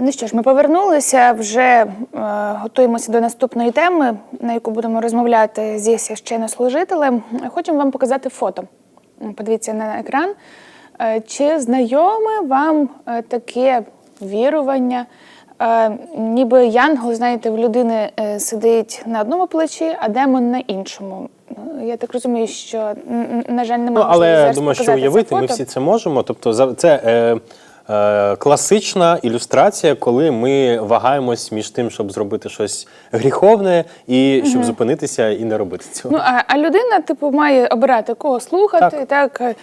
Ну що ж, ми повернулися, вже е, готуємося до наступної теми, на яку будемо розмовляти зі священнослужителем. Хочемо вам показати фото. Подивіться на екран. Е, чи знайоме вам е, таке вірування? Е, ніби янгол, знаєте, в людини е, сидить на одному плечі, а демон на іншому. Ну, Я так розумію, що, на жаль, Ну, немає але я думаю, що уявити ми всі це можемо. Тобто, це е, класична ілюстрація, коли ми вагаємось між тим, щоб зробити щось гріховне, і щоб зупинитися і не робити цього. Ну, а, а людина, типу, має обирати, кого слухати, так, е,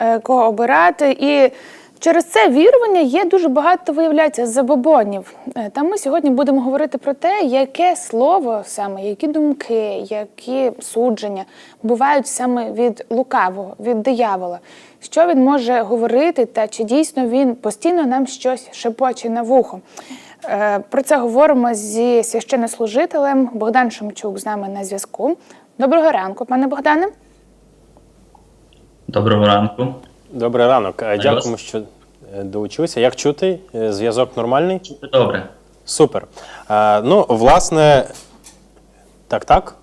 е, кого обирати. І через це вірування є дуже багато, виявляється, забобонів. Е, Та ми сьогодні будемо говорити про те, яке слово саме, які думки, які судження бувають саме від лукавого, від диявола. Що він може говорити, та чи дійсно він постійно нам щось шепоче на вухо. Е, Про це говоримо зі священнослужителем Богдан Шемчук з нами на зв'язку. Доброго ранку, пане Богдане. Доброго ранку. Добрий ранок. Е. Дякуємо, що е, долучилися. Як чути? Е, Зв'язок нормальний? Добре. Супер. Ну, власне, так, так.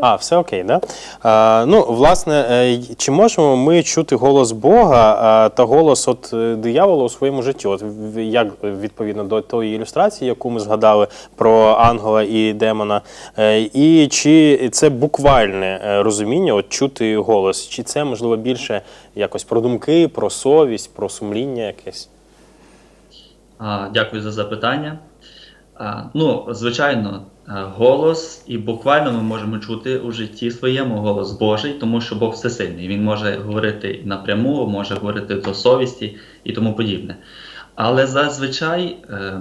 А, все окей, да? А, ну, власне, е, чи можемо ми чути голос Бога а, та голос от е, диявола у своєму житті? От як е, відповідно до тої ілюстрації, яку ми згадали про ангела і демона, Е, і чи це буквальне е, розуміння, от чути голос, чи це можливо більше якось про думки, про совість, про сумління якесь? А, Дякую за запитання. А, Ну, звичайно, е, голос, і буквально ми можемо чути у житті своєму голос Божий, тому що Бог всесильний. Він може говорити напряму, може говорити до совісті і тому подібне. Але зазвичай е,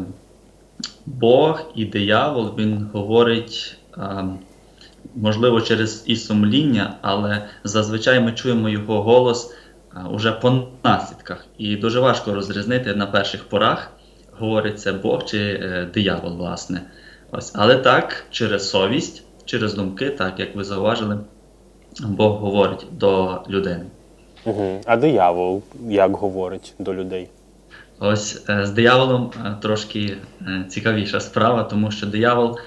Бог і диявол він говорить, е, можливо, через і сумління, але зазвичай ми чуємо його голос уже по наслідках. І дуже важко розрізнити на перших порах, говорить це Бог чи е, диявол, власне. Ось. Але так, через совість, через думки, так як ви зауважили, Бог говорить до людини. Угу. А диявол як говорить до людей? Ось е, з дияволом е, трошки е, цікавіша справа, тому що диявол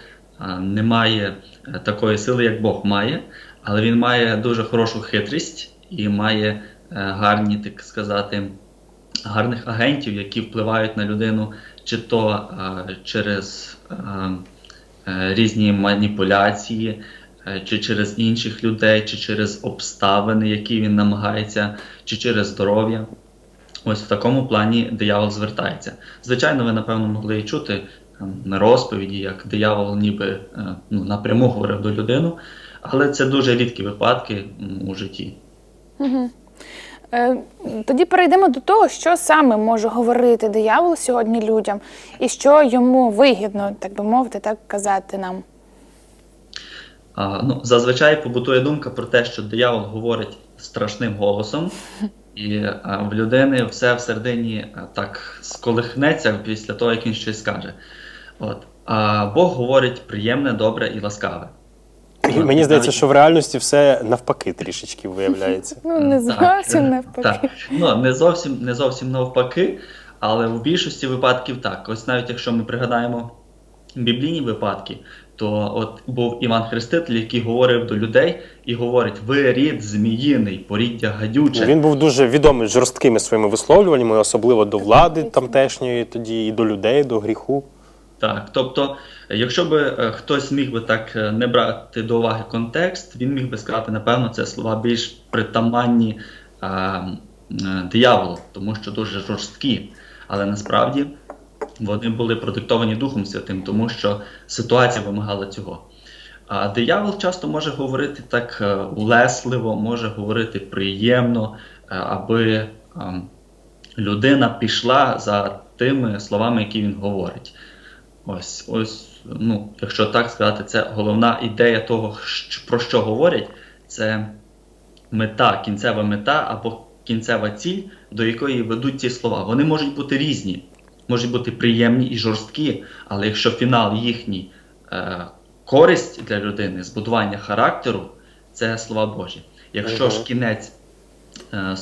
не має такої сили, як Бог має, але він має дуже хорошу хитрість і має гарні, так сказати, гарних агентів, які впливають на людину, чи то через різні маніпуляції, е, чи через інших людей, чи через обставини, які він намагається, чи через здоров'я. Ось в такому плані диявол звертається. Звичайно, ви напевно могли і чути ем, на розповіді, як диявол ніби е, ну, напряму говорив до людини, але це дуже рідкі випадки у житті. Е, Тоді перейдемо до того, що саме може говорити диявол сьогодні людям, і що йому вигідно, так би мовити, так казати нам. А, ну, зазвичай побутує думка про те, що диявол говорить страшним голосом, і а, в людини все всередині а, так сколихнеться після того, як він щось скаже. От. А Бог говорить приємне, добре і ласкаве. Мені здається, що в реальності все навпаки трішечки виявляється. Ну, не зовсім навпаки. Так. Ну, не зовсім, не зовсім навпаки, але в більшості випадків так. Ось навіть якщо ми пригадаємо біблійні випадки, то от був Іван Хреститель, який говорив до людей і говорить: ви рід зміїний, поріддя гадюче. Він був дуже відомий жорсткими своїми висловлюваннями, особливо до влади тамтешньої, тоді і до людей, до гріху. Так, тобто, якщо би е, хтось міг би так е, не брати до уваги контекст, він міг би сказати, напевно, це слова більш притаманні е, дияволу, тому що дуже жорсткі. Але насправді вони були продиктовані Духом Святим, тому що ситуація вимагала цього. А диявол часто може говорити так улесливо, може говорити приємно, аби ем, людина пішла за тими словами, які він говорить. Ось, ось, ну, якщо так сказати, це головна ідея того, про що говорять, це мета, кінцева мета або кінцева ціль, до якої ведуть ці слова. Вони можуть бути різні, можуть бути приємні і жорсткі, але якщо фінал їхній е, користь для людини, збудування характеру, це слова Божі. Якщо ж кінець е,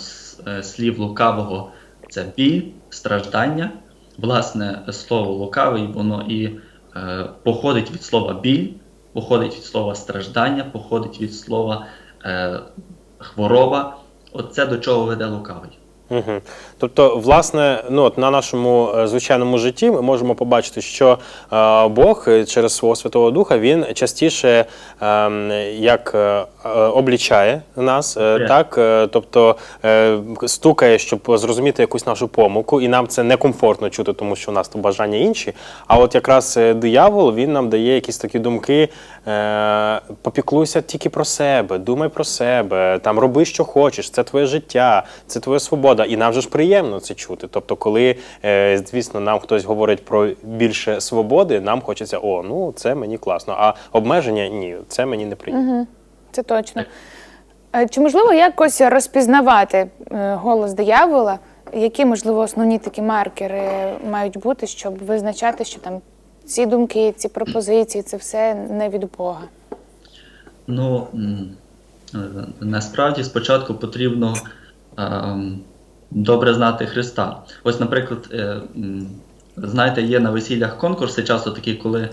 е, слів лукавого це біль, страждання, власне слово лукавий, воно і е, походить від слова біль, походить від слова страждання, походить від слова е, хвороба. Оце до чого веде лукавий. Угу. Тобто, власне, ну от на нашому е, звичайному житті ми можемо побачити, що е, Бог е, через свого Святого Духа він частіше е, як е, облічає нас, е, так, е, тобто е, стукає, щоб зрозуміти якусь нашу помилку, і нам це некомфортно чути, тому що у нас то бажання інші. А от якраз е, диявол він нам дає якісь такі думки: е, попіклуйся тільки про себе, думай про себе, там роби, що хочеш, це твоє життя, це твоя свобода. І нам же ж приємно це чути. Тобто, коли, е, звісно, нам хтось говорить про більше свободи, нам хочеться, о, ну це мені класно. А обмеження ні, це мені неприємно. Це точно. Е, Чи можливо якось розпізнавати е, голос диявола? Які, можливо, основні такі маркери мають бути, щоб визначати, що там ці думки, ці пропозиції, це все не від Бога? Ну насправді спочатку потрібно ем, добре знати Христа. Ось, наприклад, е, знаєте, є на весіллях конкурси, часто такі, коли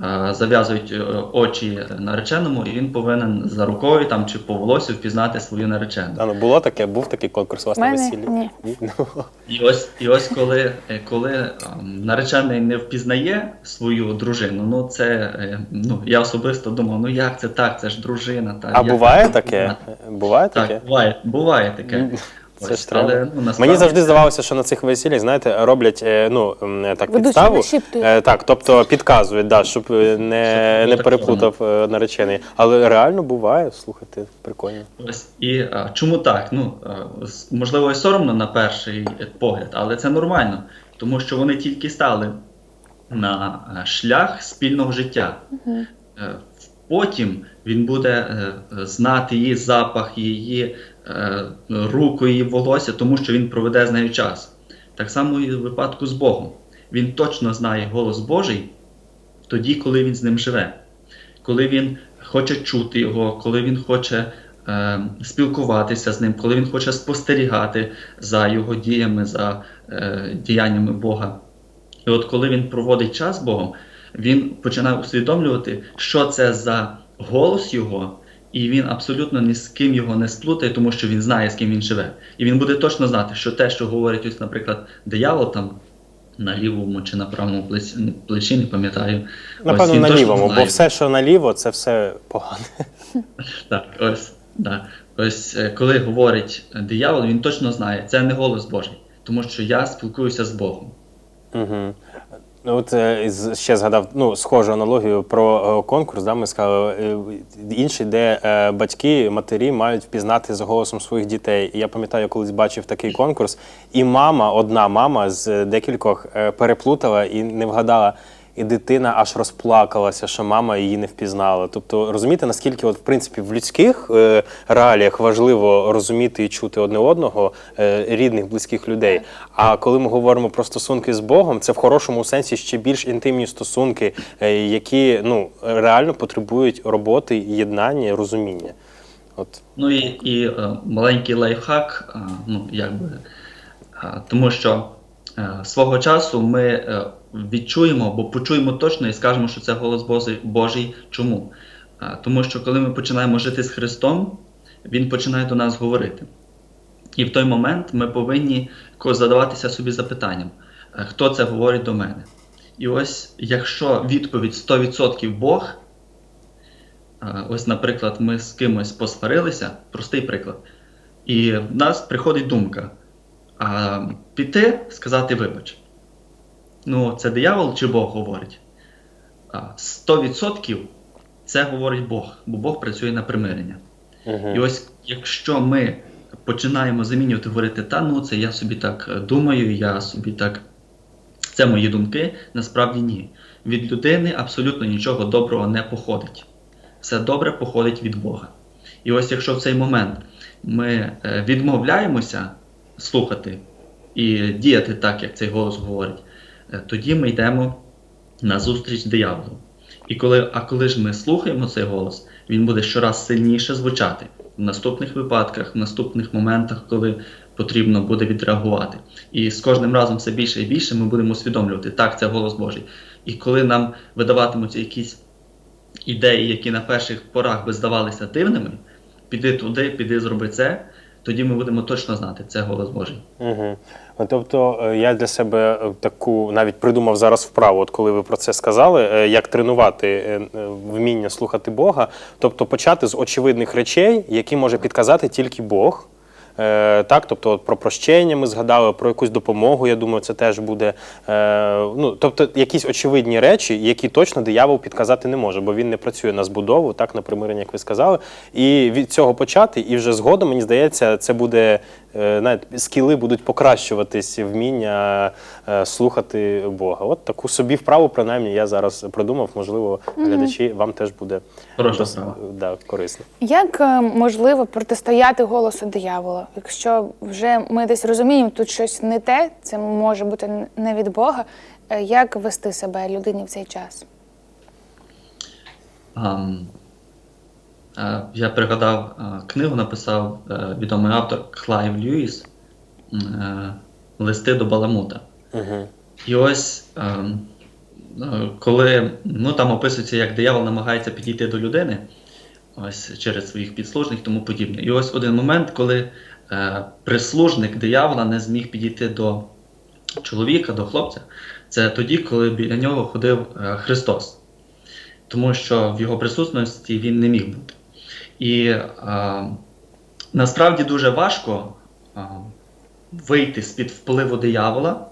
е, зав'язують е, очі нареченому, і він повинен за рукою там чи по волосю впізнати свою наречену. А ну було таке, був такий конкурс у вас на весіллі? ні. Ну, І ось, і ось коли, коли наречений не впізнає свою дружину, ну це ну я особисто думав, ну як це так? Це ж дружина. Та А як буває таке? Буває таке? Так, буває, буває таке. Це ж треба. але, ну, насправді, Мені завжди здавалося, що на цих весіллях, знаєте, роблять е, ну, м, так, Ведучий підставу. нашіптує. Е, Так, тобто підказують, да, щоб е, не, Щоб не переплутав е, наречений. Але реально буває, слухайте, прикольно. Ось і а, чому так? Ну а, с- можливо, і соромно на перший погляд, але це нормально, тому що вони тільки стали на е, шлях спільного життя. Е, Потім він буде е, знати її запах, її руку, її волосся, тому що він проведе з нею час. Так само і в випадку з Богом. Він точно знає голос Божий тоді, коли він з ним живе, коли він хоче чути його, коли він хоче е, спілкуватися з ним, коли він хоче спостерігати за його діями, за е, діяннями Бога. І от коли він проводить час з Богом, він починає усвідомлювати, що це за голос його, і він абсолютно ні з ким його не сплутає, тому що він знає, з ким він живе. І він буде точно знати, що те, що говорить, ось, наприклад, диявол там на лівому чи на правому плечі, плечі не пам'ятаю. Ось Напевно, він на лівому, бо все, що наліво, це все погане. Так, ось, да. ось е, коли говорить диявол, він точно знає, це не голос Божий, тому що я спілкуюся з Богом. Угу. От е, ще згадав ну, схожу аналогію про е, конкурс. Да, ми сказали е, інший, де батьки, матері мають впізнати за голосом своїх дітей. І я пам'ятаю, колись бачив такий конкурс, і мама, одна мама з декількох переплутала і не вгадала. І дитина аж розплакалася, що мама її не впізнала. Тобто, розумієте, наскільки, от, в принципі, в людських е, реаліях важливо розуміти і чути одне одного е, рідних, близьких людей. А коли ми говоримо про стосунки з Богом, це в хорошому сенсі ще більш інтимні стосунки, е, які ну реально потребують роботи, єднання, розуміння. От Ну і, і е, маленький лайфхак, е, ну якби, е, тому що свого часу ми відчуємо або почуємо точно і скажемо, що це голос Божий. Чому? Тому що коли ми починаємо жити з Христом, Він починає до нас говорити. І в той момент ми повинні задаватися собі запитанням, хто це говорить до мене. І ось, якщо відповідь 100% Бог, Ось, наприклад, ми з кимось посварилися, простий приклад, і в нас приходить думка піти, сказати вибач. Ну, це диявол чи Бог говорить? 100% це говорить Бог, бо Бог працює на примирення. І ось якщо ми починаємо замінювати, говорити, та ну це я собі так е, думаю, я собі так. Це мої думки, насправді ні. Від людини абсолютно нічого доброго не походить. Все добре походить від Бога. І ось якщо в цей момент ми е, відмовляємося слухати і діяти так, як цей голос говорить, тоді ми йдемо на зустріч дияволу. І коли, а коли ж ми слухаємо цей голос, він буде щораз сильніше звучати в наступних випадках, в наступних моментах, коли потрібно буде відреагувати. І з кожним разом все більше і більше ми будемо усвідомлювати, так, це голос Божий. І коли нам видаватимуться якісь ідеї, які на перших порах би здавалися дивними, піди туди, піди зроби це, тоді ми будемо точно знати, це голос Божий. Угу. Тобто е, я для себе е, таку навіть придумав зараз вправу, от коли ви про це сказали, як тренувати вміння слухати Бога, тобто почати з очевидних речей, які може підказати тільки Бог. Е, так, тобто про прощення ми згадали, про якусь допомогу, я думаю, це теж буде. Е, ну, тобто якісь очевидні речі, які точно диявол підказати не може, бо він не працює на збудову, так, на примирення, як ви сказали. І від цього почати, і вже згодом, мені здається, це буде е, знаєте, скіли будуть покращуватись, вміння е, слухати Бога. От таку собі вправу, принаймні, я зараз придумав. Можливо, глядачі вам теж буде вправа. да, корисно. Як е, можливо протистояти голосу диявола? Якщо вже ми десь розуміємо, тут щось не те, це може бути не від Бога. е, Як вести себе людині в цей час? Е, я пригадав е, книгу, написав е, відомий автор Клайв Льюіс е, Листи до Баламута. Угу. І ось е, коли ну, там описується, як диявол намагається підійти до людини ось через своїх підслужних і тому подібне. І ось один момент, коли е, прислужник диявола не зміг підійти до чоловіка, до хлопця, це тоді, коли біля нього ходив е, Христос. Тому що в його присутності він не міг бути. І е, насправді дуже важко е, вийти з-під впливу диявола,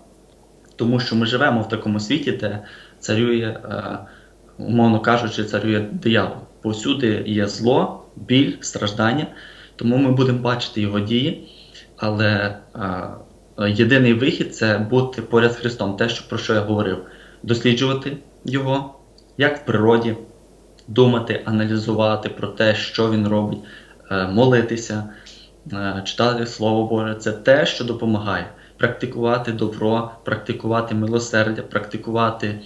тому що ми живемо в такому світі, де царює, е, умовно кажучи, царює диявол. Повсюди є зло, біль, страждання, тому ми будемо бачити його дії. Але е, єдиний вихід це бути поряд з Христом, те, що, про що я говорив, досліджувати його, як в природі, думати, аналізувати про те, що він робить, е, молитися, е, читати Слово Боже. Це те, що допомагає практикувати добро, практикувати милосердя, практикувати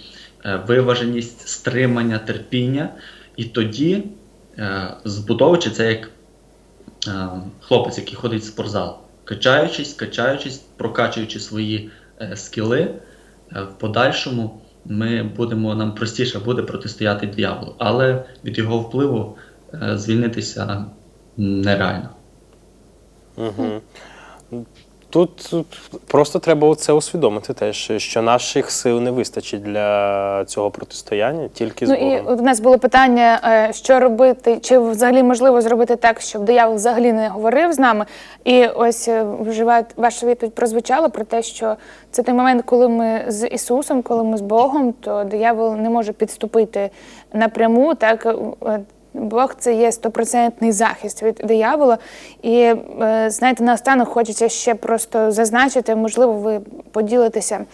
е, виваженість, стримання, терпіння. І тоді, збудовуючи це як хлопець, який ходить в спортзал, качаючись, качаючись, прокачуючи свої скіли, в подальшому ми будемо, нам простіше буде протистояти дияволу, але від його впливу е, звільнитися нереально. Угу. Тут, просто треба це усвідомити теж, що наших сил не вистачить для цього протистояння, тільки з Ну і у нас було питання, е, що робити, чи взагалі можливо зробити так, щоб диявол взагалі не говорив з нами. І ось е, вже ваша відповідь прозвучала про те, що це той момент, коли ми з Ісусом, коли ми з Богом, то диявол не може підступити напряму. Так е, Бог це є стопроцентний захист від диявола. І е, знаєте, наостанок хочеться ще просто зазначити, можливо, ви поділитеся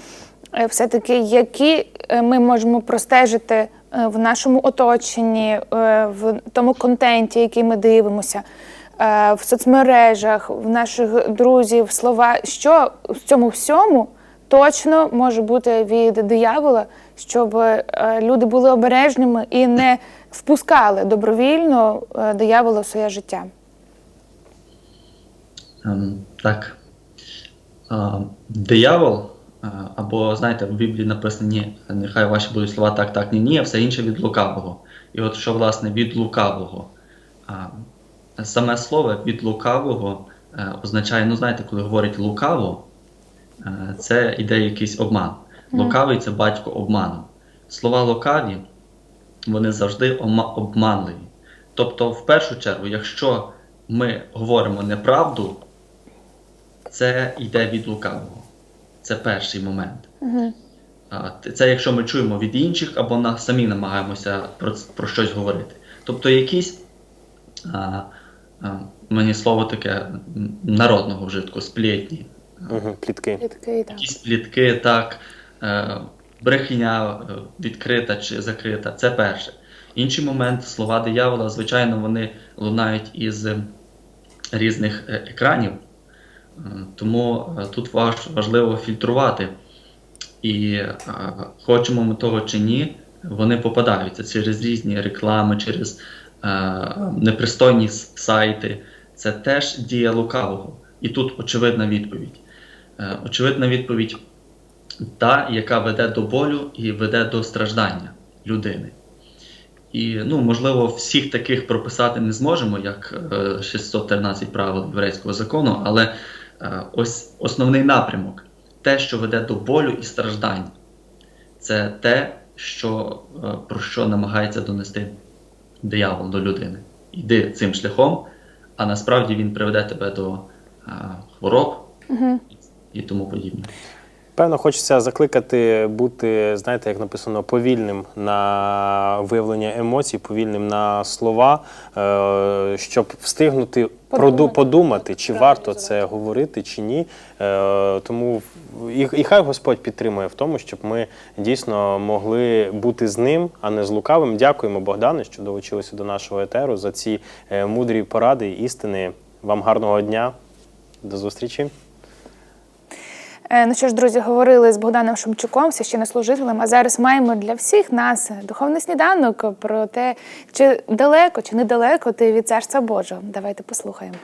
е, все-таки, які е, ми можемо простежити в нашому оточенні, в тому контенті, який ми дивимося, в соцмережах, в наших друзів, слова, що в цьому всьому точно може бути від диявола, щоб люди були обережними і не впускали добровільно е, диявола в своє життя. Ем, так. Диявол, або, знаєте, в Біблії написані, нехай ваші будуть слова так, так, ні, ні, а все інше від лукавого. І от що, власне, від лукавого. Саме слово від лукавого е, означає, ну, знаєте, коли говорять лукаво, е, це іде якийсь обман. Лукавий це батько обману. Слова лукаві, вони завжди обманливі. Тобто, в першу чергу, якщо ми говоримо неправду, це йде від лукавого. Це перший момент. Т- Це якщо ми чуємо від інших або самі намагаємося про, про щось говорити. Тобто якісь, а, а, мені слово таке народного вжитку, сплетні, Угу, плітки. Такий, так. якісь плітки, так, е, брехня е, відкрита чи закрита, це перше. Інший момент, слова диявола, звичайно, вони лунають із е, різних е, екранів, тому тут важливо фільтрувати. І хочемо ми того чи ні, вони попадаються через різні реклами, через непристойні сайти. Це теж дія лукавого. І тут очевидна відповідь. Очевидна відповідь та, яка веде до болю і веде до страждання людини. І, ну, можливо, всіх таких прописати не зможемо, як е, 613 правил єврейського закону, але е, ось основний напрямок те, що веде до болю і страждань, це те, що, е, про що намагається донести диявол до людини. Йди цим шляхом, а насправді він приведе тебе до е, хвороб і тому подібне. Певно, хочеться закликати бути, знаєте, як написано, повільним на виявлення емоцій, повільним на слова, е, щоб встигнути Подумати. подумати, чи Правильно варто це говорити, чи ні. Е, Тому і, і хай Господь підтримує в тому, щоб ми дійсно могли бути з ним, а не з лукавим. Дякуємо, Богдане, що долучилися до нашого етеру за ці е, мудрі поради, істини. Вам гарного дня. До зустрічі. Е, Ну що ж, друзі, говорили з Богданом Шумчуком, священнослужителем, а зараз маємо для всіх нас духовний сніданок про те, чи далеко, чи недалеко ти від царства Божого. Давайте послухаємо.